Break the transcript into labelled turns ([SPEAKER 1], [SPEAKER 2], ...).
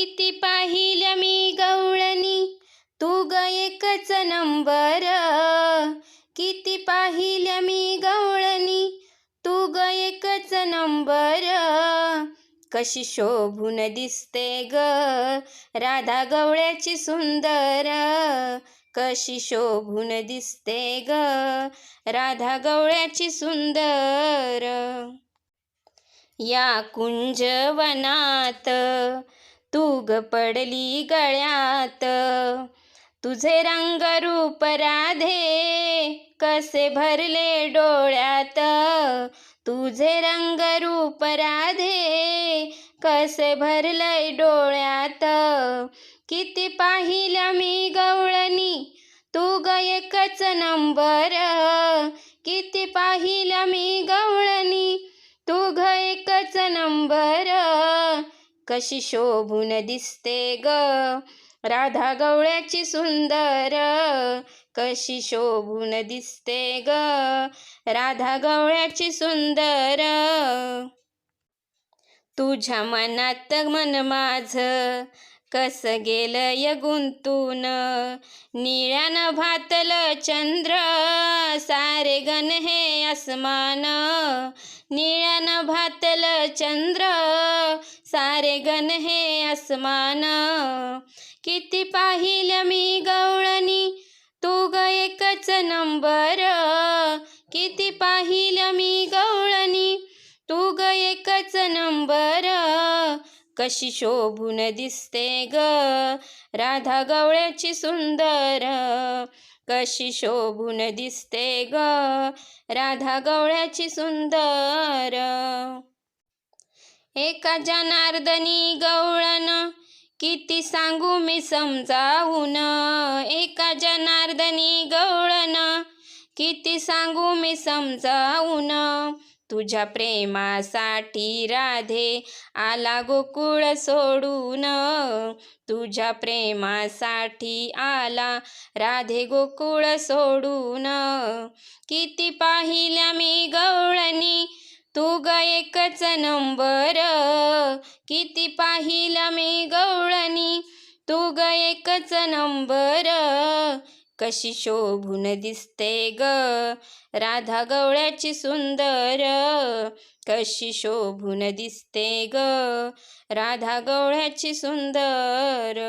[SPEAKER 1] किती पाहिल्या मी गवळणी? तू ग एकच नंबर. किती पाहिल्या मी गवळणी? तू ग एकच नंबर. कशी शोभून दिसते ग राधा गवळ्याची सुंदर. कशी शोभून दिसते ग राधा गवळ्याची सुंदर. या कुंजवनात तू ग पडली गळ्यात. तुझे रंग रूप राधे कसे भरले डोळ्यात. तुझे रंग रूप राधे कसे भरलंय डोळ्यात. किती पाहिलं मी गवळणी तू ग एकच नंबर. किती पाहिलं मी गवळणी तू ग एकच नंबर. कशी शोभून दिसते ग? राधा गवळ्याची सुंदर कशी शोभून दिसते ग? राधा गवळ्याची सुंदर तुझ्या मनात मन माझ कस गेलंय गुंतून? निळ्यानं भातलं चंद्र सारे गण हे आसमान निळ्यानं भातल चंद्र सारे गण हे आसमान. किती पाहिलं मी गवळणी तू ग एकच नंबर. किती पाहिलं मी गवळणी तू ग एकच नंबर. कशी शोभून दिसते ग? राधा गवळ्याची सुंदर. कशी शोभून दिसते ग? राधा गवळ्याची सुंदर. एका जनार्दनी गवळण किती सांगू मी समजावून. एका जनार्दनी गवळण किती सांगू मी समजावून. तुझ्या प्रेमासाठी राधे आला गोकुळ सोडून. तुझ्या प्रेमासाठी आला राधे गोकुळ सोडून. किती पाहिल्या मी गवळणी तू ग एकच नंबर. किती पाहिलं मी गवळणी तू ग एकच नंबर. कशी शोभून दिसते ग? राधा गवळ्याची सुंदर. कशी शोभून दिसते ग? राधा गवळ्याची सुंदर.